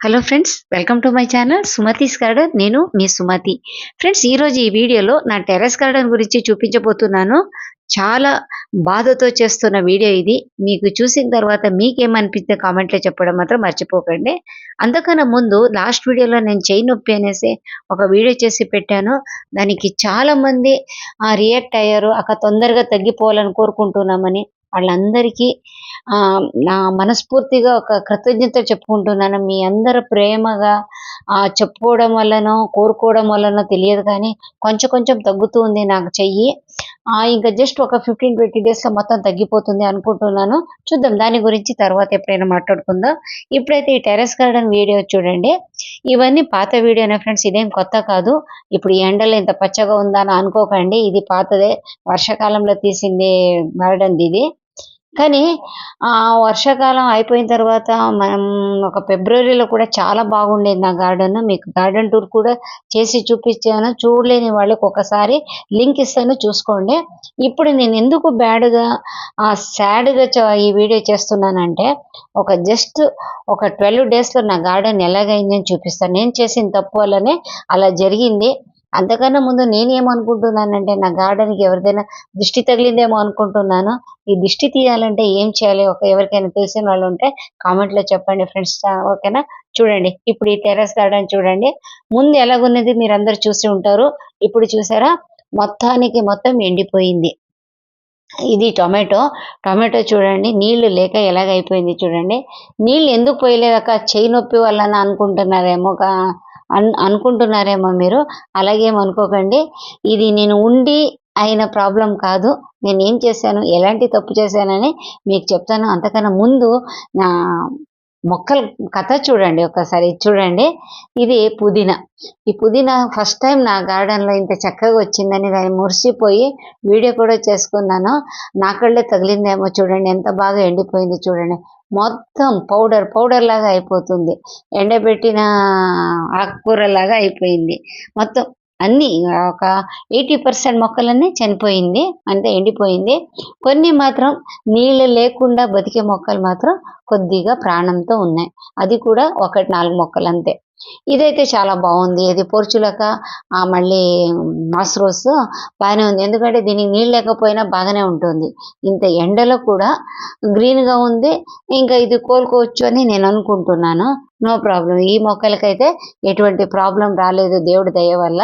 Hello friends welcome to my channel Sumathi's garden నేను మీ Sumathi friends ఈరోజు ఈ వీడియోలో నా టెర్రస్ గార్డెన్ గురించి చూపించబోతున్నాను చాలా బాధతో చేస్తున్న వీడియో ఇది మీకు చూసిన తర్వాత మీకేమనిపిస్తే కామెంట్లో చెప్పడం మాత్రం మర్చిపోకండి అంతకన్నా ముందు లాస్ట్ వీడియోలో నేను చేయి నొప్పి అనేసి ఒక వీడియో చేసి పెట్టాను దానికి చాలామంది రియాక్ట్ అయ్యారు అక్క తొందరగా తగ్గిపోవాలని కోరుకుంటున్నామని వాళ్ళందరికీ నా మనస్ఫూర్తిగా ఒక కృతజ్ఞత చెప్పుకుంటున్నాను. మీ అందరు ప్రేమగా చెప్పుకోవడం వల్లనో కోరుకోవడం వల్లనో తెలియదు కానీ కొంచెం కొంచెం తగ్గుతుంది నాకు చెయ్యి. ఇంకా జస్ట్ ఒక ఫిఫ్టీన్ ట్వంటీ డేస్లో మొత్తం తగ్గిపోతుంది అనుకుంటున్నాను. చూద్దాం దాని గురించి తర్వాత ఎప్పుడైనా మాట్లాడుకుందాం. ఇప్పుడైతే ఈ టెరెస్ గార్డెన్ వీడియో చూడండి. ఇవన్నీ పాత వీడియోనే ఫ్రెండ్స్ ఇదేం కొత్త కాదు. ఇప్పుడు ఈ ఎండలో ఇంత పచ్చగా ఉందా అని అనుకోకండి. ఇది పాతదే. వర్షాకాలంలో తీసింది గార్డెన్ ఇది. కానీ ఆ వర్షాకాలం అయిపోయిన తర్వాత మనం ఒక ఫిబ్రవరిలో కూడా చాలా బాగుండేది నా గార్డెన్. మీకు గార్డెన్ టూర్ కూడా చేసి చూపించాను. చూడలేని వాళ్ళకి ఒకసారి లింక్ ఇస్తాను చూసుకోండి. ఇప్పుడు నేను ఎందుకు బ్యాడ్గా సాడ్గా ఈ వీడియో చేస్తున్నానంటే ఒక జస్ట్ ఒక ట్వెల్వ్ డేస్లో నా గార్డెన్ ఎలాగైందని చూపిస్తాను. నేను చేసిన తప్పు వల్లనే అలా జరిగింది. అంతకన్నా ముందు నేనేమనుకుంటున్నానంటే నా గార్డెన్కి ఎవరిదైనా దిష్టి తగిలిందేమో అనుకుంటున్నాను. ఈ దిష్టి తీయాలంటే ఏం చేయాలి? ఒక ఎవరికైనా తెలిసిన వాళ్ళు ఉంటే కామెంట్లో చెప్పండి ఫ్రెండ్స్. ఓకేనా? చూడండి. ఇప్పుడు ఈ టెర్రస్ గార్డెన్ చూడండి. ముందు ఎలాగున్నది మీరు అందరు చూసి ఉంటారు. ఇప్పుడు చూసారా? మొత్తానికి మొత్తం ఎండిపోయింది. ఇది టొమాటో. టొమాటో చూడండి. నీళ్ళు లేక ఎలాగైపోయింది చూడండి. నీళ్ళు ఎందుకు పోయలేదక చేయి నొప్పి వలన అనుకుంటున్నారేమో అన్ అనుకుంటున్నారేమో మీరు అలాగేమనుకోకండి ఇది నేను ఉండి అయిన ప్రాబ్లం కాదు. నేను ఏం చేశాను ఎలాంటి తప్పు చేశానని మీకు చెప్తాను. అంతకన్నా ముందు నా మొక్కల కథ చూడండి ఒకసారి చూడండి. ఇది పుదీనా. ఈ పుదీనా ఫస్ట్ టైం నా గార్డెన్లో ఇంత చక్కగా వచ్చిందని దాన్ని మురిసిపోయి వీడియో కూడా చేసుకున్నాను. నా కళ్ళే తగిలిందేమో చూడండి ఎంత బాగా ఎండిపోయింది చూడండి. మొత్తం పౌడర్ పౌడర్ లాగా అయిపోతుంది. ఎండబెట్టిన ఆకుకూర లాగా అయిపోయింది. మొత్తం అన్నీ ఒక ఎయిటీ పర్సెంట్ మొక్కలన్నీ చనిపోయింది అంటే ఎండిపోయింది. కొన్ని మాత్రం నీళ్ళు లేకుండా బతికే మొక్కలు మాత్రం కొద్దిగా ప్రాణంతో ఉన్నాయి. అది కూడా ఒకటి నాలుగు మొక్కలు అంతే. ఇదైతే చాలా బాగుంది. ఇది పోర్చులక మళ్ళీ మాస్రోస్ బాగానే ఉంది. ఎందుకంటే దీనికి నీళ్ళు లేకపోయినా బాగానే ఉంటుంది. ఇంత ఎండలో కూడా గ్రీన్గా ఉంది. ఇంకా ఇది కోలుకోవచ్చు అని నేను అనుకుంటున్నాను. నో ప్రాబ్లం ఈ మొక్కలకైతే ఎటువంటి ప్రాబ్లం రాలేదు దేవుడి దయ వల్ల.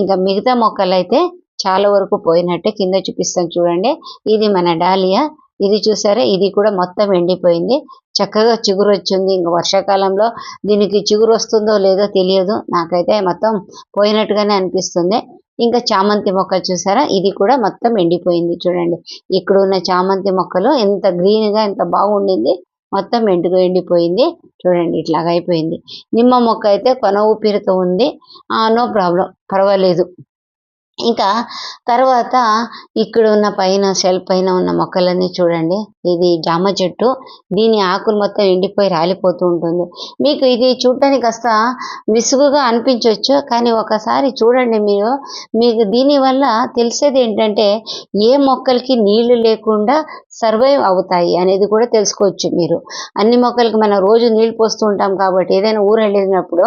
ఇంకా మిగతా మొక్కలైతే చాలా వరకు పోయినట్టే. కింద చూపిస్తాను చూడండి. ఇది మన డాలియా. ఇది చూసారా? ఇది కూడా మొత్తం ఎండిపోయింది. చక్కగా చిగురు వచ్చింది ఇంకా వర్షాకాలంలో దీనికి చిగురు వస్తుందో లేదో తెలియదు. నాకైతే మొత్తం పోయినట్టుగానే అనిపిస్తుంది. ఇంకా చామంతి మొక్క చూసారా? ఇది కూడా మొత్తం ఎండిపోయింది. చూడండి. ఇక్కడ ఉన్న చామంతి మొక్కలు ఎంత గ్రీన్గా ఎంత బాగుండింది. మొత్తం ఎండుగా ఎండిపోయింది. చూడండి ఇట్లాగ అయిపోయింది నిమ్మ మొక్క అయితే కొన ఊపిరితో ఉంది. No problem. పర్వాలేదు. ఇంకా తర్వాత ఇక్కడ ఉన్న పైన షెల్ఫ్ పైన ఉన్న మొక్కలన్నీ చూడండి. ఇది జామ చెట్టు. దీని ఆకులు మొత్తం ఎండిపోయి రాలిపోతూ ఉంటుంది. మీకు ఇది చూడటానికి కాస్త విసుగుగా అనిపించవచ్చు కానీ ఒకసారి చూడండి మీరు. మీకు దీనివల్ల తెలిసేది ఏంటంటే ఏ మొక్కలకి నీళ్ళు లేకుండా సర్వైవ్ అవుతాయి అనేది కూడా తెలుసుకోవచ్చు మీరు. అన్ని మొక్కలకి మనం రోజు నీళ్ళు పోస్తూ ఉంటాం కాబట్టి ఏదైనా ఊరు వెళ్ళినప్పుడు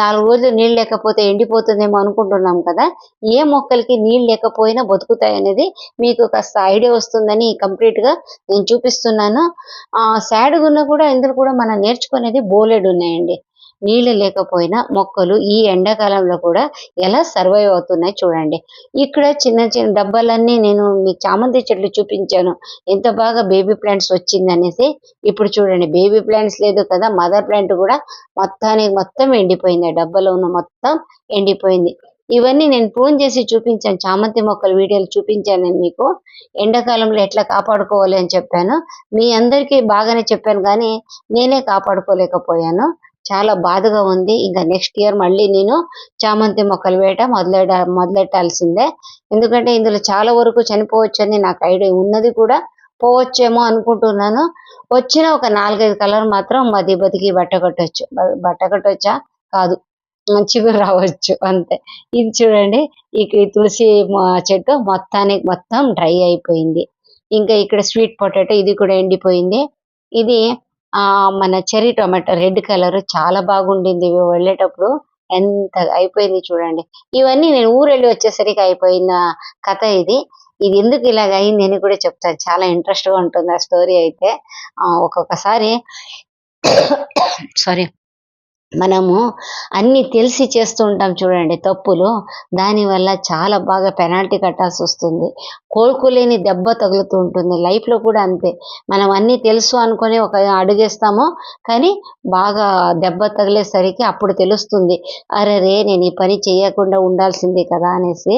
నాలుగు రోజులు నీళ్ళు లేకపోతే ఎండిపోతుందేమో అనుకుంటున్నాం కదా ఏ మొక్కలకి నీళ్ళు లేకపోయినా బతుకుతాయి అనేది మీకు కాస్త ఐడియా వస్తుందని కంప్లీట్గా నేను చూపిస్తున్నాను. ఆ సాడ్గా ఉన్నా కూడా ఇందులో కూడా మనం నేర్చుకునేది బోలెడు ఉన్నాయండి. నీళ్ళు లేకపోయినా మొక్కలు ఈ ఎండాకాలంలో కూడా ఎలా సర్వైవ్ అవుతున్నాయి చూడండి. ఇక్కడ చిన్న చిన్న డబ్బాలన్నీ నేను మీకు చామంతి చెట్లు చూపించాను. ఎంత బాగా బేబీ ప్లాంట్స్ వచ్చింది అనేసి ఇప్పుడు చూడండి. బేబీ ప్లాంట్స్ లేదు కదా మదర్ ప్లాంట్ కూడా మొత్తానికి మొత్తం ఎండిపోయింది. ఆ డబ్బాలో ఉన్న మొత్తం ఎండిపోయింది. ఇవన్నీ నేను ఫోన్ చేసి చూపించాను. చామంతి మొక్కల వీడియోలు చూపించాను నేను మీకు. ఎండాకాలంలో ఎట్లా కాపాడుకోవాలి అని చెప్పాను. మీ అందరికీ బాగానే చెప్పాను కానీ నేనే కాపాడుకోలేకపోయాను. చాలా బాధగా ఉంది. ఇంకా నెక్స్ట్ ఇయర్ మళ్ళీ నేను చామంతి మొక్కలు వేయటం మొదలెట మొదలెట్టాల్సిందే. ఎందుకంటే ఇందులో చాలా వరకు చనిపోవచ్చు అని నాకు ఐడియా ఉన్నది కూడా పోవచ్చేమో అనుకుంటున్నాను. వచ్చిన ఒక నాలుగైదు కలర్ మాత్రం మది బతికి బట్ట బట్టగొట్టొచ్చా బట్ట కాదు. మంచిగా రావచ్చు. అంతే. ఇది చూడండి. ఈ తులసి చెట్టు మొత్తానికి మొత్తం డ్రై అయిపోయింది. ఇంకా ఇక్కడ స్వీట్ పొటాటో ఇది కూడా ఎండిపోయింది. ఇది మన చెర్రీ టొమాటో రెడ్ కలర్ చాలా బాగుండింది వెళ్ళేటప్పుడు. ఎంత అయిపోయింది చూడండి. ఇవన్నీ నేను ఊరెళ్ళి వచ్చేసరికి అయిపోయిన కథ ఇది. ఇది ఎందుకు ఇలాగ అయింది అని కూడా చెప్తాను. చాలా ఇంట్రెస్ట్గా ఉంటుంది ఆ స్టోరీ అయితే. ఆ ఒక్కొక్కసారి సారీ. మనము అన్ని తెలిసి చేస్తూ ఉంటాం చూడండి తప్పులు. దానివల్ల చాలా బాగా పెనాల్టీ కట్టాల్సి వస్తుంది. కోలుకోలేని దెబ్బ తగులుతూ ఉంటుంది. లైఫ్లో కూడా అంతే. మనం అన్నీ తెలుసు అనుకొని ఒక అడుగేస్తాము కానీ బాగా దెబ్బ తగిలేసరికి అప్పుడు తెలుస్తుంది. అరే రే నేను ఈ పని చేయకుండా ఉండాల్సిందే కదా అనేసి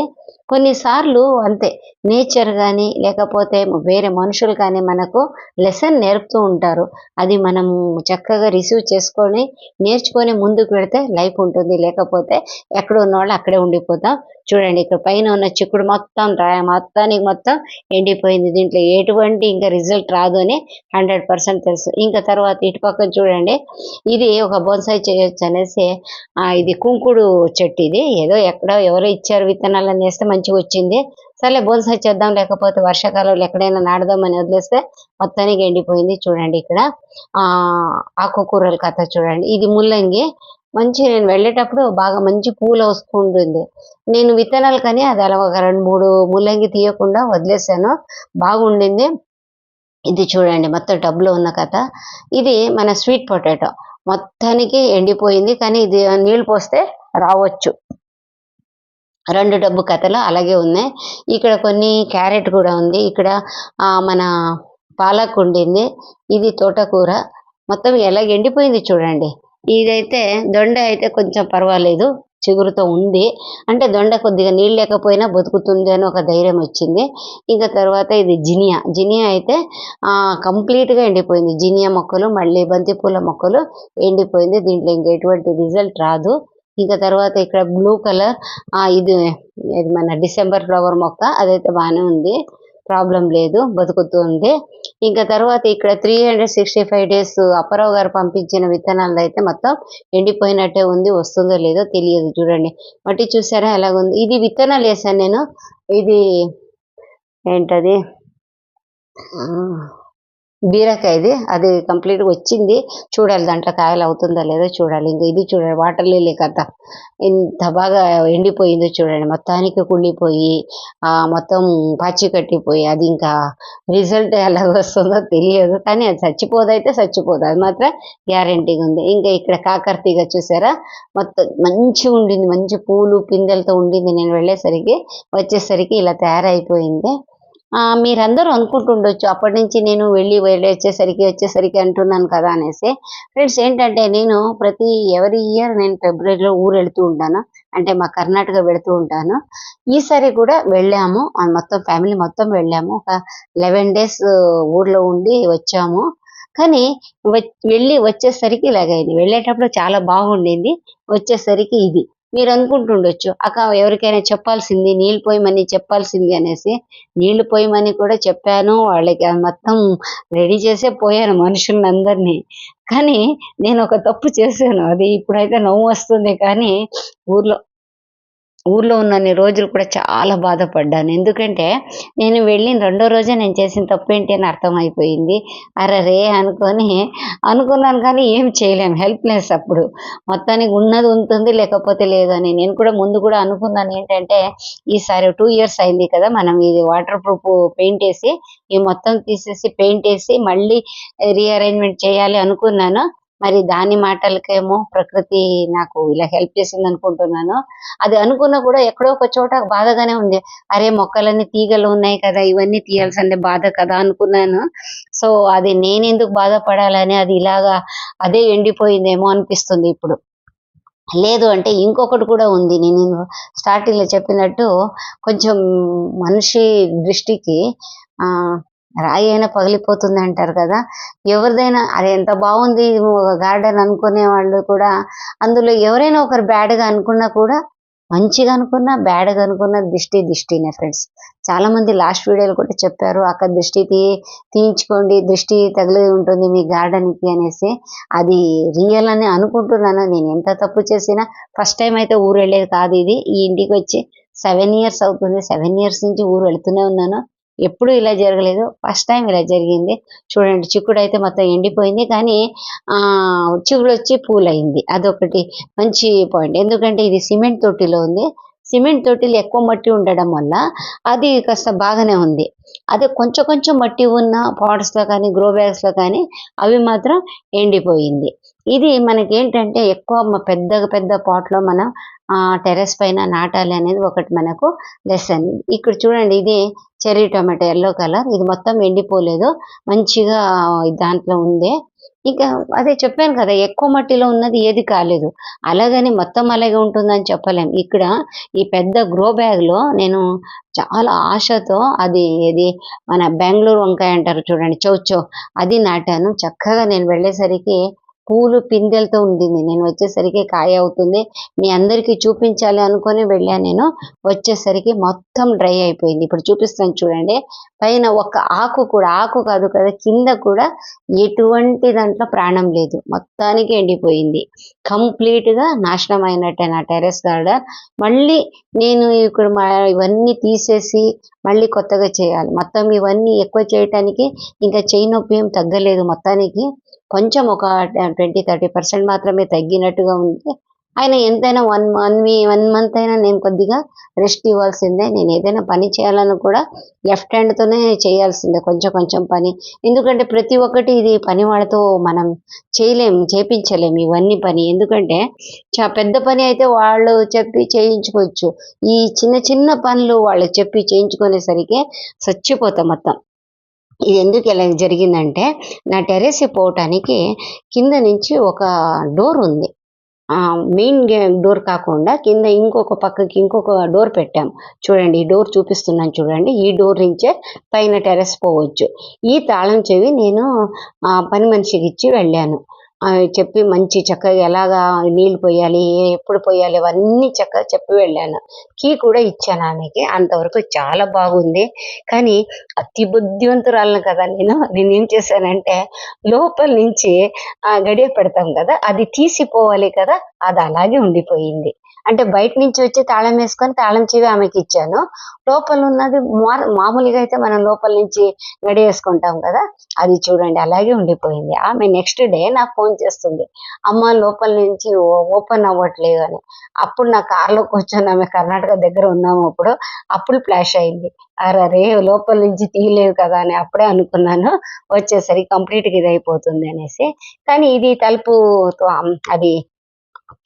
కొన్నిసార్లు అంతే. నేచర్ కానీ లేకపోతే వేరే మనుషులు కానీ మనకు లెసన్ నేర్పుతూ ఉంటారు. అది మనం చక్కగా రిసీవ్ చేసుకొని నేర్చుకొని ముందుకు పెడితే లైఫ్ ఉంటుంది. లేకపోతే ఎక్కడ ఉన్నవాళ్ళు అక్కడే ఉండిపోతాం. చూడండి ఇక్కడ పైన ఉన్న చిక్కుడు మొత్తం రా- మొత్తానికి మొత్తం ఎండిపోయింది. దీంట్లో ఎటువంటి ఇంకా రిజల్ట్ రాదు అని హండ్రెడ్ పర్సెంట్ తెలుసు. ఇంకా తర్వాత ఇటు పక్కన చూడండి ఇది ఒక బోన్సాయి చేయొచ్చు అనేసి ఇది కుంకుడు చెట్టు ఇది. ఏదో ఎక్కడో ఎవరో ఇచ్చారు విత్తనాలు వేస్తే మంచిగా వచ్చింది. సర్లే బోన్సాయి చేద్దాం లేకపోతే వర్షాకాలంలో ఎక్కడైనా నాడదామని వదిలేస్తే మొత్తానికి ఎండిపోయింది చూడండి ఇక్కడ. ఆకుకూరల కథ చూడండి. ఇది ముల్లంగి. మంచి నేను వెళ్ళేటప్పుడు బాగా మంచి పూలు వస్తుంటుంది నేను విత్తనాలు కానీ అది అలా ఒక రెండు మూడు ముల్లంగి తీయకుండా వదిలేసాను. బాగుండింది. ఇది చూడండి మొత్తం డబ్బులో ఉన్న కథ. ఇది మన స్వీట్ పొటాటో. మొత్తానికి ఎండిపోయింది కానీ ఇది నీళ్ళు పోస్తే రావచ్చు. రెండు డబ్బు కథలు అలాగే ఉన్నాయి. ఇక్కడ కొన్ని క్యారెట్ కూడా ఉంది. ఇక్కడ మన పాలక్ ఉండింది. ఇది తోటకూర. మొత్తం ఎలా ఎండిపోయింది చూడండి. ఇదైతే దొండ అయితే కొంచెం పర్వాలేదు. చిగురుతో ఉంది. అంటే దొండ కొద్దిగా నీళ్ళు లేకపోయినా బతుకుతుంది అని ఒక ధైర్యం వచ్చింది. ఇంకా తర్వాత ఇది జినియా. జినియా అయితే కంప్లీట్గా ఎండిపోయింది. జినియా మొక్కలు మళ్ళీ బంతిపూల మొక్కలు ఎండిపోయింది. దీంట్లో ఇంకా ఎటువంటి రిజల్ట్ రాదు. ఇంకా తర్వాత ఇక్కడ బ్లూ కలర్ ఇది ఇది మన డిసెంబర్ ఫ్లవర్ మొక్క అదైతే బాగానే ఉంది. ప్రాబ్లం లేదు బతుకుతుంది ఇంకా తర్వాత ఇక్కడ three hundred sixty five days Apparao గారు పంపించిన విత్తనాలు అయితే మొత్తం ఎండిపోయినట్టే ఉంది వస్తుందో లేదో తెలియదు చూడండి. మట్టి చూసారా ఎలాగుంది ఇది విత్తనాలు వేసాను నేను. ఇది ఏంటది? బీరకాయది అది కంప్లీట్గా వచ్చింది. చూడాలి దాంట్లో కాయలు అవుతుందో లేదో చూడాలి. ఇంకా ఇది చూడాలి. వాటర్ లిల్లీ కదా. ఇంత బాగా ఎండిపోయిందో చూడండి. మొత్తానికి కుళ్ళిపోయి మొత్తం పాచి కట్టిపోయి అది ఇంకా రిజల్ట్ ఎలా వస్తుందో తెలియదు. కానీ అది చచ్చిపోదైతే చచ్చిపోదు. అది మాత్రం గ్యారంటీగా ఉంది. ఇంకా ఇక్కడ కాకరతీగ చూసారా? మొత్తం మంచి ఉండింది. మంచి పూలు పిందెలతో ఉండింది. నేను వెళ్ళేసరికి వచ్చేసరికి ఇలా తయారైపోయింది. మీరందరూ అనుకుంటుండొచ్చు. అప్పటి నుంచి నేను వెళ్ళి వెళ్ళి వచ్చేసరికి వచ్చేసరికి అంటున్నాను కదా అనేసి. ఫ్రెండ్స్ ఏంటంటే నేను ప్రతి ఎవరి ఇయర్ నేను ఫిబ్రవరిలో ఊరు వెళ్తూ ఉంటాను. అంటే మా కర్ణాటక వెళుతూ ఉంటాను. ఈసారి కూడా వెళ్ళాము. మొత్తం ఫ్యామిలీ మొత్తం వెళ్ళాము. ఒక లెవెన్ డేస్ ఊర్లో ఉండి వచ్చాము. కానీ వెళ్ళి వచ్చేసరికి ఇలాగైంది. వెళ్ళేటప్పుడు చాలా బాగుండింది. వచ్చేసరికి ఇది. మీరు అనుకుంటుండొచ్చు అక్క ఎవరికైనా చెప్పాల్సింది నీళ్ళు పోయమని చెప్పాల్సింది అనేసి నీళ్ళు పోయమని కూడా చెప్పాను. వాళ్ళకి మొత్తం రెడీ చేసే పోయాను మనుషుల్ని అందరినీ కానీ నేను ఒక తప్పు చేశాను. అది ఇప్పుడైతే నవ్వు వస్తుంది. కానీ ఊర్లో ఊర్లో ఉన్నన్ని రోజులు కూడా చాలా బాధపడ్డాను. ఎందుకంటే నేను వెళ్ళిన రెండో రోజే నేను చేసిన తప్పు ఏంటి అని అర్థమైపోయింది. అరే అనుకొని అనుకున్నాను కానీ ఏం చేయలేము హెల్ప్లెస్ అప్పుడు. మొత్తానికి ఉన్నది ఉంటుంది లేకపోతే లేదని నేను కూడా ముందు కూడా అనుకున్నాను ఏంటంటే ఈసారి టూ ఇయర్స్ అయింది కదా మనం ఇది వాటర్ ప్రూఫ్ పెయింట్ వేసి ఈ మొత్తం తీసేసి పెయింట్ వేసి మళ్ళీ రీఅరేంజ్మెంట్ చేయాలి అనుకున్నాను. మరి దాని మాటలకేమో ప్రకృతి నాకు ఇలా హెల్ప్ చేసింది అనుకుంటున్నాను. అది అనుకున్నా కూడా ఎక్కడో ఒక చోట బాధగానే ఉంది. అరే మొక్కలన్నీ తీగలు ఉన్నాయి కదా ఇవన్నీ తీయాల్సిందే బాధ కదా అనుకున్నాను. సో అది నేనెందుకు బాధపడాలని అది ఇలాగా అదే ఎండిపోయిందేమో అనిపిస్తుంది ఇప్పుడు. లేదు అంటే ఇంకొకటి కూడా ఉంది. నేను స్టార్టింగ్లో చెప్పినట్టు కొంచెం మనిషి దృష్టికి ఆ రాయి అయినా పగిలిపోతుంది అంటారు కదా. ఎవరిదైనా అది ఎంత బాగుంది గార్డెన్ అనుకునే వాళ్ళు కూడా అందులో ఎవరైనా ఒకరు బ్యాడ్గా అనుకున్నా కూడా మంచిగా అనుకున్నా బ్యాడ్గా అనుకున్నా దిష్టి దిష్టినే ఫ్రెండ్స్. చాలా మంది లాస్ట్ వీడియోలు కూడా చెప్పారు అక్కడ దృష్టి తీ తీయించుకోండి దృష్టి తగిలి ఉంటుంది మీ గార్డెన్కి అనేసి. అది రియల్ అని అనుకుంటున్నాను నేను ఎంత తప్పు చేసినా ఫస్ట్ టైం అయితే ఊరు వెళ్ళేది కాదు ఇది. ఈ ఇంటికి వచ్చి సెవెన్ ఇయర్స్ అవుతుంది సెవెన్ ఇయర్స్ నుంచి ఊరు వెళ్తూనే ఉన్నాను. ఎప్పుడు ఇలా జరగలేదు. ఫస్ట్ టైం ఇలా జరిగింది. చూడండి చిక్కుడు అయితే మొత్తం ఎండిపోయింది. కానీ ఆ వచ్చి పూలైంది. అదొకటి మంచి పాయింట్ ఎందుకంటే ఇది సిమెంట్ తొట్టిలో ఉంది. సిమెంట్ తొట్టిలో ఎక్కువ మట్టి ఉండడం వల్ల అది కాస్త బాగానే ఉంది. అదే కొంచెం కొంచెం మట్టి ఉన్న పాట్స్లో కానీ గ్రో బ్యాగ్స్లో కానీ అవి మాత్రం ఎండిపోయింది. ఇది మనకి ఏంటంటే ఎక్కువ పెద్ద పెద్ద పాట్లో మనం టెర్రస్ పైన నాటాలి అనేది ఒకటి మనకు లెసన్. ఇక్కడ చూడండి ఇది చెర్రీ టొమాటో ఎల్లో కలర్. ఇది మొత్తం ఎండిపోలేదు. మంచిగా దాంట్లో ఉంది. ఇంకా అదే చెప్పాను కదా ఎక్కువ మట్టిలో ఉన్నది ఏది కాలేదు. అలాగని మొత్తం అలాగే ఉంటుందని చెప్పలేం. ఇక్కడ ఈ పెద్ద గ్రో బ్యాగ్లో నేను చాలా ఆశతో అది ఇది మన బెంగళూరు వంకాయ అంటారు చూడండి చౌచో అది నాటాను. చక్కగా నేను వెళ్ళేసరికి పూలు పిందెలతో ఉండింది. నేను వచ్చేసరికి కాయ అవుతుంది. మీ అందరికీ చూపించాలి అనుకొని వెళ్ళాను నేను. వచ్చేసరికి మొత్తం డ్రై అయిపోయింది. ఇప్పుడు చూపిస్తాను చూడండి. పైన ఒక ఆకు కూడా ఆకు కాదు కదా కింద కూడా ఎటువంటి దాంట్లో ప్రాణం లేదు. మొత్తానికి ఎండిపోయింది. కంప్లీట్గా నాశనం అయినట్టే నా టెర్రస్ గార్డెన్ మళ్ళీ నేను ఇక్కడ మా- ఇవన్నీ తీసేసి మళ్ళీ కొత్తగా చేయాలి. మొత్తం ఇవన్నీ ఎక్కువ చేయటానికి ఇంకా చేయి నొప్పి ఏం తగ్గలేదు మొత్తానికి. కొంచెం ఒక ట్వంటీ థర్టీ పర్సెంట్ మాత్రమే తగ్గినట్టుగా ఉంది ఆయన ఎంతైనా వన్ వన్ వీ వన్ మంత్ అయినా నేను కొద్దిగా రెస్ట్ ఇవ్వాల్సిందే. నేను ఏదైనా పని చేయాలని కూడా లెఫ్ట్ హ్యాండ్తోనే చేయాల్సిందే కొంచెం కొంచెం పని. ఎందుకంటే ప్రతి ఒక్కటి ఇది పని వాళ్ళతో మనం చేయలేం చేపించలేం ఇవన్నీ పని. ఎందుకంటే చా పెద్ద పని అయితే వాళ్ళు చెప్పి చేయించుకోవచ్చు. ఈ చిన్న చిన్న పనులు వాళ్ళు చెప్పి చేయించుకునేసరికి చచ్చిపోతాం మొత్తం. ఇది ఎందుకు ఇలా జరిగిందంటే నా టెర్రస్ పోవటానికి కింద నుంచి ఒక డోర్ ఉంది. మెయిన్ డోర్ కాకుండా కింద ఇంకొక పక్కకి ఇంకొక డోర్ పెట్టాం. చూడండి ఈ డోర్ చూపిస్తున్నాను చూడండి. ఈ డోర్ నుంచే పైన టెర్రస్ పోవచ్చు. ఈ తాళం చెవి నేను పని మనిషికి ఇచ్చి వెళ్ళాను. చెప్పి మంచి చక్కగా ఎలాగా నీళ్ళు పోయాలి ఎప్పుడు పోయాలి అవన్నీ చక్కగా చెప్పి వెళ్ళాను. కీ కూడా ఇచ్చాను ఆమెకి అంతవరకు చాలా బాగుంది. కానీ అతి బుద్ధివంతురాలను కదా నేను నేనేం చేశానంటే లోపల నుంచి గడియ పెడతాం కదా అది తీసిపోవాలి కదా అది అలాగే ఉండిపోయింది. అంటే బయట నుంచి వచ్చి తాళం వేసుకొని తాళం చెవి ఆమెకి ఇచ్చాను. లోపల ఉన్నది మామూలుగా అయితే మనం లోపల నుంచి గడి వేసుకుంటాం కదా అది చూడండి అలాగే ఉండిపోయింది. ఆమె నెక్స్ట్ డే నాకు ఫోన్ చేస్తుంది. అమ్మ లోపల నుంచి ఓపెన్ అవ్వట్లేదు అని. అప్పుడు నా కార్లో కూర్చొని ఆమె కర్ణాటక దగ్గర ఉన్నాము అప్పుడు. అప్పుడు ఫ్లాష్ అయింది. అరే లోపల నుంచి తీయలేదు కదా అని అప్పుడే అనుకున్నాను. వచ్చేసరికి కంప్లీట్గా ఇది అయిపోతుంది అనేసి. కానీ ఇది తలుపు అది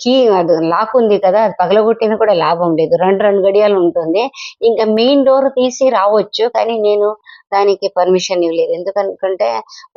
కీ అది లాక్ ఉంది కదా అది పగలగొట్టిన కూడా లాభం లేదు. రెండు రెండు గడియాలు ఉంటుంది. ఇంకా మెయిన్ డోర్ తీసి రావచ్చు కానీ నేను దానికి పర్మిషన్ ఇవ్వలేదు. ఎందుకంటే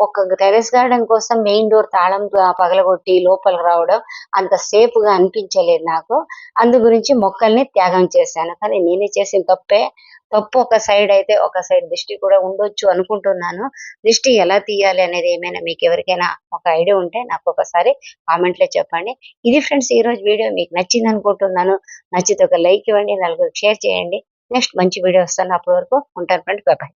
ఒక టెరెస్ గార్డెన్ కోసం మెయిన్ డోర్ తాళం పగలగొట్టి లోపలికి రావడం అంత సేఫ్గా అనిపించలేదు నాకు. అందు గురించి మొక్కల్ని త్యాగం చేశాను. కానీ నేనే చేసిన తప్పే తప్పు ఒక సైడ్ అయితే ఒక సైడ్ దిష్టి కూడా ఉండొచ్చు అనుకుంటున్నాను. దిష్టి ఎలా తీయాలి అనేది ఏమైనా మీకు ఎవరికైనా ఒక ఐడియా ఉంటే నాకు ఒకసారి కామెంట్లో చెప్పండి. ఇది ఫ్రెండ్స్ ఈ రోజు వీడియో మీకు నచ్చింది అనుకుంటున్నాను. నచ్చితే ఒక లైక్ ఇవ్వండి నలుగురికి షేర్ చేయండి. నెక్స్ట్ మంచి వీడియో వస్తాను. అప్పటి వరకు ఉంటాను ఫ్రెండ్స్ బాయ్